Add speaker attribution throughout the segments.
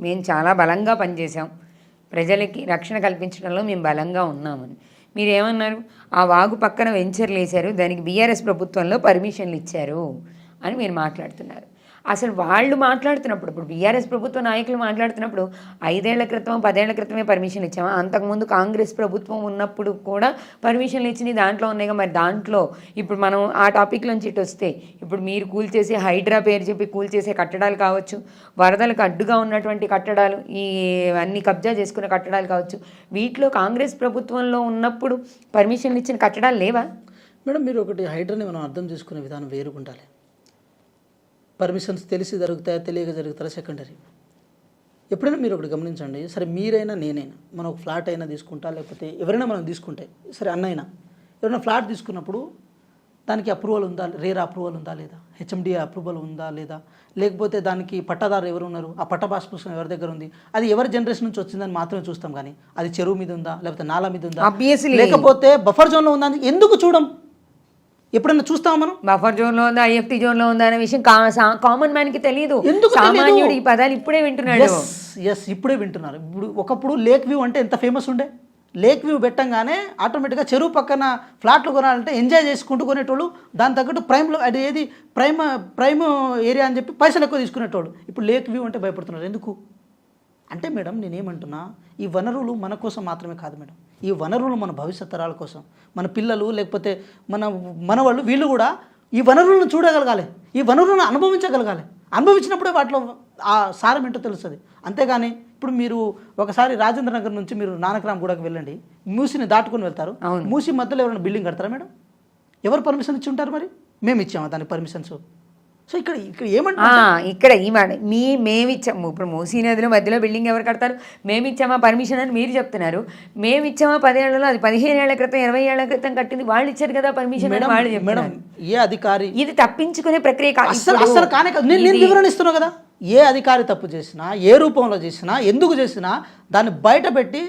Speaker 1: మేము చాలా బలంగా పనిచేసాం ప్రజలకి రక్షణ కల్పించడంలో మేము బలంగా ఉన్నామని మీరేమన్నారు? ఆ వాగు పక్కన వెంచర్లు వేశారు దానికి బీఆర్ఎస్ ప్రభుత్వంలో పర్మిషన్లు ఇచ్చారు అని మీరు మాట్లాడుతున్నారు. అసలు వాళ్ళు మాట్లాడుతున్నప్పుడు ఇప్పుడు బీఆర్ఎస్ ప్రభుత్వ నాయకులు మాట్లాడుతున్నప్పుడు ఐదేళ్ళ క్రితం పదేళ్ళ క్రితమే పర్మిషన్ ఇచ్చామా? అంతకుముందు కాంగ్రెస్ ప్రభుత్వం ఉన్నప్పుడు కూడా పర్మిషన్లు ఇచ్చినవి దాంట్లో ఉన్నాయి మరి దాంట్లో ఇప్పుడు మనం ఆ టాపిక్ నుంచి ఇటు వస్తే ఇప్పుడు మీరు కూల్చేసే హైడ్రా పేరు చెప్పి కూల్చేసే కట్టడాలు కావచ్చు వరదలకు అడ్డుగా ఉన్నటువంటి కట్టడాలు ఈ అన్ని కబ్జా చేసుకున్న కట్టడాలు కావచ్చు వీటిలో కాంగ్రెస్ ప్రభుత్వంలో ఉన్నప్పుడు పర్మిషన్లు ఇచ్చిన కట్టడాలు లేవా?
Speaker 2: మేడం మీరు ఒకటి హైడ్రాని మనం అర్థం చేసుకునే విధానం వేరుగుండాలి పర్మిషన్స్ తెలిసి జరుగుతాయా తెలియక జరుగుతారా సెకండరీ ఎప్పుడైనా మీరు ఒకటి గమనించండి సరే మీరైనా నేనైనా మనం ఒక ఫ్లాట్ అయినా తీసుకుంటా లేకపోతే ఎవరైనా మనం తీసుకుంటే సరే అన్నైనా ఎవరైనా ఫ్లాట్ తీసుకున్నప్పుడు దానికి అప్రూవల్ ఉందా రేర్ అప్రూవల్ ఉందా లేదా హెచ్ఎండి అప్రూవల్ ఉందా లేదా లేకపోతే దానికి పట్టాదారు ఎవరు ఉన్నారు ఆ పట్ట పుస్తకం ఎవరి దగ్గర ఉంది అది ఎవరి జనరేషన్ నుంచి వచ్చిందని మాత్రమే చూస్తాం కానీ అది చెరువు మీద ఉందా లేకపోతే నాలా మీద ఉందా. లేకపోతే బఫర్ జోన్లో ఉందా ఎందుకు చూడం ఎప్పుడైనా చూస్తామా మనం?
Speaker 1: బఫర్ జోన్లో ఉందా ఐఎఫ్టీ జోన్లో ఉందా అనే విషయం కామన్ మ్యాన్కి తెలియదు? సామాన్యుడు ఈ పదాలు ఇప్పుడే వింటున్నాడు.
Speaker 2: ఎస్ ఇప్పుడే వింటున్నారు. ఇప్పుడు ఒకప్పుడు లేక్ వ్యూ అంటే ఎంత ఫేమస్ ఉండే? లేక్ వ్యూ పెట్టంగానే ఆటోమేటిక్గా చెరువు పక్కన ఫ్లాట్లు కొనాలంటే ఎంజాయ్ చేసుకుంటూ కొనేటోళ్ళు దాని తగ్గట్టు ప్రైమ్లో అది ఏది? ప్రైమ్ ప్రైమ్ ఏరియా అని చెప్పి పైసలు ఎక్కువ తీసుకునేటోళ్ళు. ఇప్పుడు లేక్ వ్యూ అంటే భయపడుతున్నారు. ఎందుకు? అంటే మేడం నేనేమంటున్నా ఈ వనరులు మన కోసం మాత్రమే కాదు మేడం. ఈ వనరులు మన భవిష్యత్ తరాల కోసం. మన పిల్లలు లేకపోతే మన మనవాళ్ళు వీళ్ళు కూడా ఈ వనరులను చూడగలగాలి. ఈ వనరులను అనుభవించగలగాలి. అనుభవించినప్పుడే వాటిలో ఆ సారం ఏంటో తెలుస్తుంది. అంతేగాని ఇప్పుడు మీరు ఒకసారి రాజేంద్ర నగర్ నుంచి మీరు నానక్రామ్ గూడకు వెళ్ళండి. మూసిని దాటుకుని వెళ్తారు. మూసి మధ్యలో ఎవరైనా బిల్డింగ్ కడతారా మేడం? ఎవరు పర్మిషన్ ఇచ్చి ఉంటారు మరి? మేము ఇచ్చామా దానికి పర్మిషన్స్? సో ఇక్కడ ఇక్కడ ఏమంటే
Speaker 1: ఇక్కడ మాట మీ మేమిచ్చాము ఇప్పుడు మూసీ నదిలో మధ్యలో బిల్డింగ్ ఎవరు కడతారు? మేమిచ్చామా పర్మిషన్ అని మీరు చెప్తున్నారు. మేమిచ్చామా పదేళ్ళలో అది పదిహేను ఏళ్ళ క్రితం ఇరవై ఏళ్ళ క్రితం కట్టింది వాళ్ళు ఇచ్చారు కదా పర్మిషన్ వాళ్ళు
Speaker 2: మేడం ఏ అధికారి?
Speaker 1: ఇది తప్పించుకునే ప్రక్రియ
Speaker 2: అస్సలు కానే కాదు. నేను నేను వివరణ ఇస్తున్నా కదా. ఏ అధికారి తప్పు చేసినా ఏ రూపంలో చేసినా ఎందుకు చేసినా దాన్ని బయట పెట్టి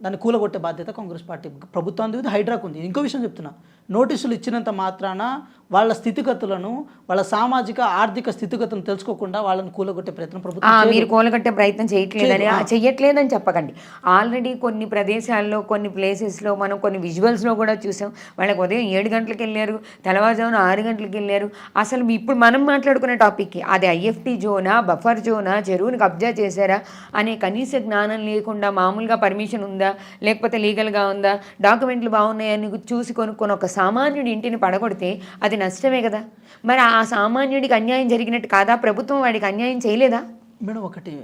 Speaker 2: దాన్ని కూలగొట్టే బాధ్యత కాంగ్రెస్ పార్టీ ప్రభుత్వానికి ఉంది హైడ్రాకు ఉంది. ఇంకో విషయం చెప్తున్నా. నోటీసులు ఇచ్చినంత మాత్రాన వాళ్ళ స్థితిగతులను వాళ్ళ సామాజిక ఆర్థిక స్థితిగతులను తెలుసుకోకుండా వాళ్ళని కూలగొట్టే ప్రయత్నం ప్రభుత్వం
Speaker 1: మీరు కూలగట్టే ప్రయత్నం చేయట్లేదని ఆ, చెయ్యట్లేదని చెప్పకండి. ఆల్రెడీ కొన్ని ప్రదేశాల్లో కొన్ని ప్లేసెస్లో మనం కొన్ని విజువల్స్లో కూడా చూసాం. వాళ్ళకి ఉదయం ఏడు గంటలకు వెళ్ళారు తెల్లవారుజామున ఆరు గంటలకు వెళ్ళారు. అసలు ఇప్పుడు మనం మాట్లాడుకునే టాపిక్కి అది ఐఎఫ్టీ జోనా బఫర్ జోనా చెరువుని కబ్జా చేశారా? అనే కనీస జ్ఞానం లేకుండా మామూలుగా పర్మిషన్ ఉందా? లేకపోతే లీగల్గా ఉందా? డాక్యుమెంట్లు బాగున్నాయని చూసి కొనుక్కొని ఒక సామాన్యుడి ఇంటిని పడగొడితే అది నష్టమే కదా? మరి ఆ సామాన్యుడికి అన్యాయం జరిగినట్టు కాదా? ప్రభుత్వం వాడికి అన్యాయం చేయలేదా?
Speaker 2: మేడం ఒకటి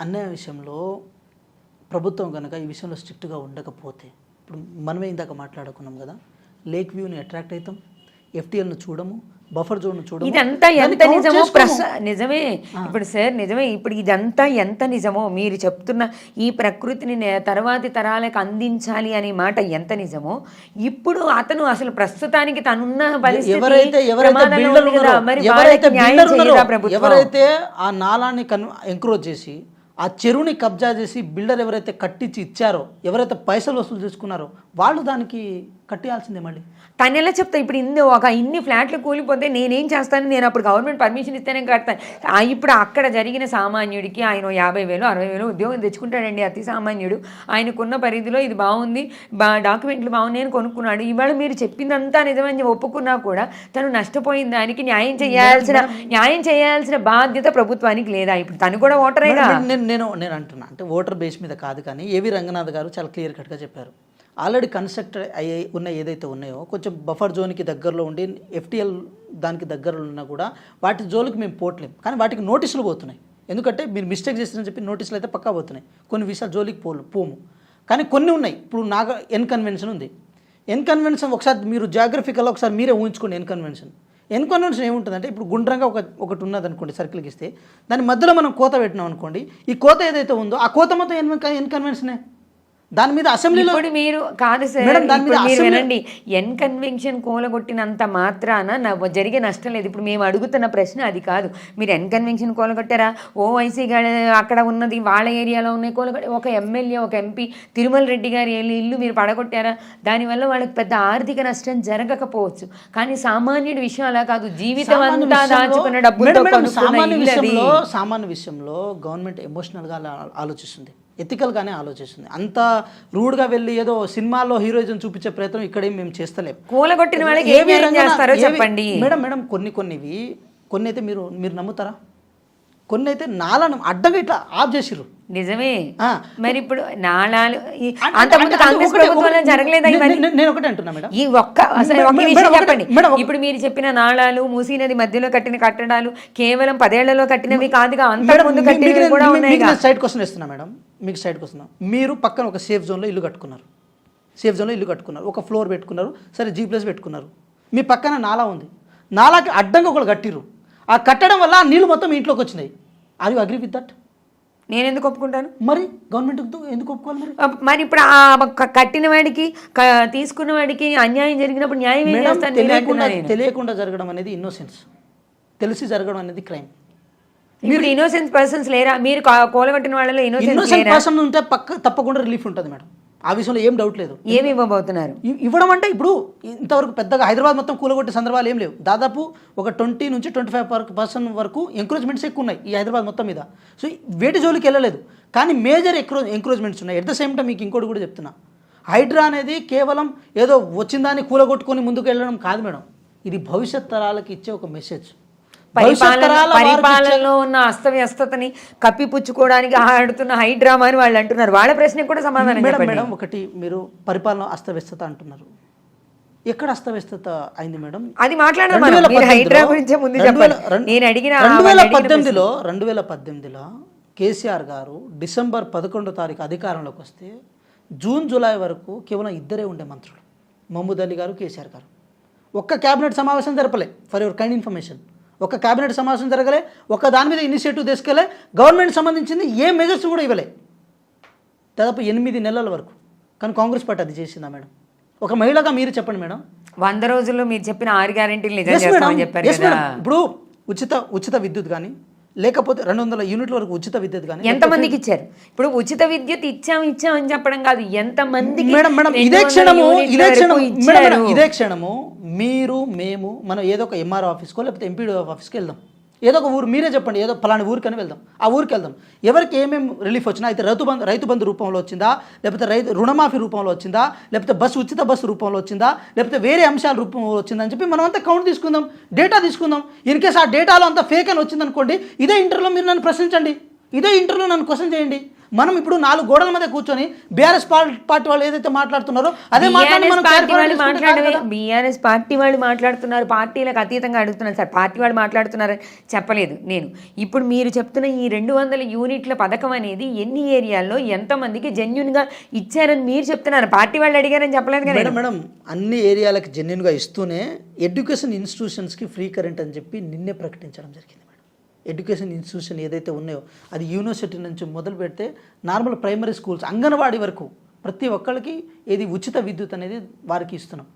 Speaker 2: అన్యాయ విషయంలో ప్రభుత్వం కనుక ఈ విషయంలో స్ట్రిక్ట్గా ఉండకపోతే ఇప్పుడు మనమే ఇందాక మాట్లాడుకున్నాం కదా లేక్ వ్యూని అట్రాక్ట్ అవుతాం ఎఫ్టీఎల్ను చూడము బఫర్ జోన్ను చూడము.
Speaker 1: ఇదంతా ఎంత నిజమో నిజమే. ఇప్పుడు సార్ నిజమే. ఇప్పుడు ఇదంతా ఎంత నిజమో మీరు చెప్తున్న ఈ ప్రకృతిని తర్వాతి తరాలకు అందించాలి అనే మాట ఎంత నిజమో ఇప్పుడు అతను అసలు ప్రస్తుతానికి తనున్న
Speaker 2: ఎవరైతే ఎవరైతే ఎవరైతే ఆ నాలాన్ని కన్ ఎంక్రోచ్ చేసి ఆ చెరువుని కబ్జా చేసి బిల్డర్ ఎవరైతే కట్టించి ఇచ్చారో ఎవరైతే పైసలు వసూలు చేసుకున్నారో వాళ్ళు దానికి కట్టేయాల్సిందే మళ్ళీ.
Speaker 1: తను ఎలా చెప్తా ఇప్పుడు ఇన్ని ఒక ఇన్ని ఫ్లాట్లు కూలిపోతే నేనేం చేస్తాను? నేను అప్పుడు గవర్నమెంట్ పర్మిషన్ ఇస్తేనే కడతాను. ఇప్పుడు అక్కడ జరిగిన సామాన్యుడికి ఆయన యాభై వేలు అరవై వేలు ఉద్యోగం తెచ్చుకుంటాడండి అతి సామాన్యుడు. ఆయనకున్న పరిధిలో ఇది బాగుంది బా డాక్యుమెంట్లు బాగున్నాయి అని కొనుక్కున్నాడు. ఇవాళ మీరు చెప్పిందంతా నిజమని ఒప్పుకున్నా కూడా తను నష్టపోయిన దానికి న్యాయం చేయాల్సిన న్యాయం చేయాల్సిన బాధ్యత ప్రభుత్వానికి లేదా? ఇప్పుడు తను కూడా ఓటరేగా?
Speaker 2: మేడం, నేను నేను నేను అంటున్నా. అంటే ఓటర్ బేస్ మీద కాదు కానీ ఏవి రంగనాథ్ గారు చాలా క్లియర్ కట్గా చెప్పారు. ఆల్రెడీ కన్స్ట్రక్ట్ అయ్యే ఉన్న ఏదైతే ఉన్నాయో కొంచెం బఫర్ జోన్కి దగ్గరలో ఉండి ఎఫ్టీఎల్ దానికి దగ్గరలో ఉన్నా కూడా వాటి జోలికి మేము పోట్లేం. కానీ వాటికి నోటీసులు పోతున్నాయి. ఎందుకంటే మీరు మిస్టేక్ చేస్తారని చెప్పి నోటీసులు అయితే పక్కా పోతున్నాయి. కొన్ని విషయాలు జోలికి పోలు పోము. కానీ కొన్ని ఉన్నాయి. ఇప్పుడు నాగ ఎన్ కన్వెన్షన్ ఉంది. ఎన్ కన్వెన్షన్ ఒకసారి మీరు జాగ్రఫికల్గా ఒకసారి మీరే ఊహించుకోండి ఎన్ కన్వెన్షన్. ఎన్ కన్వెన్షన్ ఏముంటుందంటే ఇప్పుడు గుండ్రంగా ఒక ఒకటి ఉన్నది అనుకోండి సర్కిల్కి ఇస్తే దాని మధ్యలో మనం కోత పెట్టినాం అనుకోండి ఈ కోత ఏదైతే ఉందో ఆ కోత మొత్తం ఎన్ ఎన్ కన్వెన్షనే. దాని మీద అసెంబ్లీలో
Speaker 1: మీరు కాదు సార్ వినండి. ఎన్ కన్వెన్షన్ కూలగొట్టినంత మాత్రాన నా- జరిగే నష్టం లేదు. ఇప్పుడు మేము అడుగుతున్న ప్రశ్న అది కాదు. మీరు ఎన్ కన్వెన్షన్ కూలగొట్టారా? ఓవైసీ గారి అక్కడ ఉన్నది వాళ్ళ ఏరియాలో ఉన్నాయి కూలగొట్టి ఒక ఎమ్మెల్యే ఒక ఎంపీ తిరుమల రెడ్డి గారి ఇల్లు ఇల్లు మీరు పడగొట్టారా? దానివల్ల వాళ్ళకి పెద్ద ఆర్థిక నష్టం జరగకపోవచ్చు. కానీ సామాన్యుడి విషయం అలా కాదు. జీవితం అంతా దాచుకున్న డబ్బులతో
Speaker 2: సామాన్య విషయంలో గవర్నమెంట్ ఎమోషనల్గా ఆలోచిస్తుంది. ఎథికల్గానే ఆలోచిస్తుంది. అంత రూడ్గా వెళ్ళి ఏదో సినిమాల్లో హీరోయిజం చూపించే ప్రయత్నం ఇక్కడేం మేము చేస్తలేం.
Speaker 1: కూలగొట్టిన వాళ్ళకి చెప్పండి.
Speaker 2: మేడం మేడం కొన్ని కొన్నివి కొన్ని అయితే మీరు మీరు నమ్ముతారా? కొన్ని అయితే నాలను అడ్డంగా ఇట్లా ఆఫ్ చేసిర్రు.
Speaker 1: నిజమే. మరి ఇప్పుడు నాళాలు అంతకుముందు కాంగ్రెస్ ప్రభుత్వంలో జరగలేదా
Speaker 2: నేను ఒకటే అంటున్నా మేడం.
Speaker 1: ఈ ఒక్క అసలు
Speaker 2: మేడం,
Speaker 1: ఒక
Speaker 2: మేడం,
Speaker 1: విషయం
Speaker 2: ఒకటే-
Speaker 1: చెప్పండి.
Speaker 2: మేడం, ఒక-
Speaker 1: ఇప్పుడు మీరు చెప్పిన నాళాలు మూసీ నది మధ్యలో కట్టిన కట్టడాలు కేవలం పదేళ్ళలో కట్టినవి కాదుగా అంతకుముందు కట్టినవి కూడా
Speaker 2: సైడ్ క్వశ్చన్ ఇస్తున్నా మేడం. మీకు సైడ్ క్వశ్చన్ మీరు పక్కన ఒక సేఫ్ జోన్లో ఇల్లు కట్టుకున్నారు. సేఫ్ జోన్లో ఇల్లు కట్టుకున్నారు. ఒక ఫ్లోర్ పెట్టుకున్నారు. సరే జీ ప్లస్ పెట్టుకున్నారు. మీ పక్కన నాలా ఉంది. నాలాకి అడ్డంగా ఒకళ్ళు కట్టిర్రు. ఆ కట్టడం వల్ల ఆ నీళ్ళు మొత్తం ఇంట్లోకి వచ్చినాయి. అది అగ్రి విత్ దట్
Speaker 1: నేను ఎందుకు ఒప్పుకుంటాను?
Speaker 2: మరి గవర్నమెంట్ ఎందుకు ఒప్పుకోవాలి మరి?
Speaker 1: మరి ఇప్పుడు ఆ క- కట్టిన వాడికి క- తీసుకున్న వాడికి అన్యాయం జరిగినప్పుడు న్యాయం ఏం
Speaker 2: మేడం
Speaker 1: చేస్తాను? నేను
Speaker 2: తెలియకుండా
Speaker 1: నేను.
Speaker 2: తెలియకుండా జరగడం అనేది ఇన్నోసెన్స్ తెలిసి జరగడం అనేది క్రైమ్
Speaker 1: ఇప్పుడు ఇన్నోసెన్స్ పర్సన్స్ లేరా? మీరు కూలగొట్టిన వాళ్ళలో ఇన్నోసెన్స్
Speaker 2: ఇన్నోసెంట్
Speaker 1: లేరా?
Speaker 2: పర్సన్ ఉంటే పక్క తప్పకుండా రిలీఫ్ ఉంటుంది మేడం ఆ విషయంలో ఏం డౌట్ లేదు.
Speaker 1: ఏమి ఇవ్వబోతున్నారు?
Speaker 2: ఇవ్వడం అంటే ఇప్పుడు ఇంతవరకు పెద్దగా హైదరాబాద్ మొత్తం కూలగొట్టే సందర్భాలు ఏం లేవు. దాదాపు ఒక ట్వంటీ నుంచి ట్వంటీ ఫైవ్ పర్సెంట్ వరకు ఎంకరేజ్మెంట్స్ ఎక్కువ ఉన్నాయి ఈ హైదరాబాద్ మొత్తం మీద. సో వేటి జోలికి వెళ్ళలేదు. కానీ మేజర్ ఎంక్రో ఎంకరేజ్మెంట్స్ ఉన్నాయి. ఎట్ ద సేమ్ టైం మీకు ఇంకోటి కూడా చెప్తున్నా. హైడ్రా అనేది కేవలం ఏదో వచ్చిందాన్ని కూలగొట్టుకొని ముందుకు వెళ్ళడం కాదు మేడం. ఇది భవిష్యత్ తరాలకి ఇచ్చే ఒక మెసేజ్
Speaker 1: పరిపాలన పరిపాలనలో ఉన్న అస్తవ్యస్తతని కప్పిపుచ్చుకోవడానికి ఆడుతున్న హైడ్రామా అని వాళ్ళు అంటున్నారు. వాళ్ళ ప్రశ్నకు కూడా సమాధానం
Speaker 2: మేడం ఒకటి మీరు పరిపాలన అస్తవ్యస్తత అంటున్నారు. ఎక్కడ అస్తవ్యస్తత అయింది మేడం?
Speaker 1: అది
Speaker 2: రెండు. వేల పద్దెనిమిదిలో రెండు వేల పద్దెనిమిదిలో కేసీఆర్ గారు డిసెంబర్ పదకొండో తారీఖు అధికారంలోకి వస్తే జూన్ జూలై వరకు కేవలం ఇద్దరే ఉండే మంత్రులు. మహమూద్ అలీ గారు కేసీఆర్ గారు. ఒక్క కేబినెట్ సమావేశం జరపలే ఫర్ యువర్ కైండ్ ఇన్ఫర్మేషన్. ఒక కేబినెట్ సమావేశం జరగలే ఒక దాని మీద ఇనిషియేటివ్ తీసుకెళ్ళే గవర్నమెంట్ సంబంధించింది ఏ మెజర్స్ కూడా ఇవ్వలే. దాదాపు ఎనిమిది నెలల వరకు. కానీ కాంగ్రెస్ పార్టీ అది చేసిందా మేడం? ఒక మహిళగా మీరు చెప్పండి మేడం.
Speaker 1: వంద రోజుల్లో మీరు చెప్పిన ఆరు గ్యారెంటీలు. చెప్పారు.
Speaker 2: ఇప్పుడు ఉచిత ఉచిత విద్యుత్ కానీ లేకపోతే రెండు వందల యూనిట్ల వరకు ఉచిత విద్యుత్ కానీ
Speaker 1: ఎంత మందికి ఇచ్చారు? ఇప్పుడు ఉచిత విద్యుత్ ఇచ్చాం ఇచ్చాం అని చెప్పడం కాదు. ఎంత మందికి
Speaker 2: మేడం ఇదే క్షణము ఇదే
Speaker 1: వరకు
Speaker 2: క్షణం మేడం,
Speaker 1: ఇచ్చారు.
Speaker 2: మేడం ఇదే క్షణము మీరు మేము మనం ఏదో ఒక ఎంఆర్ ఆఫీస్కో లేకపోతే ఎంపీడీ ఆఫీస్కి వెళ్దాం. ఏదో ఒక ఊరు మీరే చెప్పండి ఏదో పలానా ఊరికని వెళ్దాం. ఆ ఊరికి వెళ్దాం. ఎవరికి ఏమేమి రిలీఫ్ వచ్చినా అయితే రైతు బంధు రైతు బంధు రూపంలో వచ్చిందా? లేకపోతే రైతు రుణమాఫీ రూపంలో వచ్చిందా? లేకపోతే బస్సు ఉచిత బస్సు రూపంలో వచ్చిందా? లేకపోతే వేరే అంశాల రూపంలో వచ్చిందని చెప్పి మనం అంతా కౌంట్ తీసుకుందాం డేటా తీసుకుందాం. ఇన్ కేస్ ఆ డేటాలో అంత ఫేక్ అని వచ్చిందనుకోండి ఇదే ఇంటర్లో మీరు నన్ను ప్రశ్నించండి. ఇదే ఇంటర్లో నన్ను క్వశ్చన్ చేయండి. మనం ఇప్పుడు నాలుగు గోడల మధ్య కూర్చొని బీఆర్ఎస్ పార్టీ వాళ్ళు ఏదైతే మాట్లాడుతున్నారో అదే.
Speaker 1: బీఆర్ఎస్ పార్టీ వాళ్ళు మాట్లాడుతున్నారు. పార్టీలకు అతీతంగా అడుగుతున్నారు. సార్ పార్టీ వాళ్ళు మాట్లాడుతున్నారని చెప్పలేదు నేను. ఇప్పుడు మీరు చెప్తున్న ఈ రెండు వందల యూనిట్ల పథకం అనేది ఎన్ని ఏరియాల్లో ఎంతమందికి జెన్యున్గా ఇచ్చారని మీరు చెప్తున్నారు? పార్టీ వాళ్ళు అడిగారని చెప్పలేదు కదా
Speaker 2: మేడం మేడం అన్ని ఏరియాలకు జెన్యున్గా ఇస్తూనే ఎడ్యుకేషన్ ఇన్స్టిట్యూషన్స్కి ఫ్రీ కరెంట్ అని చెప్పి నిన్నే ప్రకటించడం జరిగింది. ఎడ్యుకేషన్ ఇన్స్టిట్యూషన్ ఏదైతే ఉన్నాయో అది యూనివర్సిటీ నుంచి మొదలు పెడితే నార్మల్ ప్రైమరీ స్కూల్స్ అంగన్వాడీ వరకు ప్రతి ఒక్కరికి ఇది ఉచిత విద్యుత్ అనేది వారికి ఇస్తున్నాం.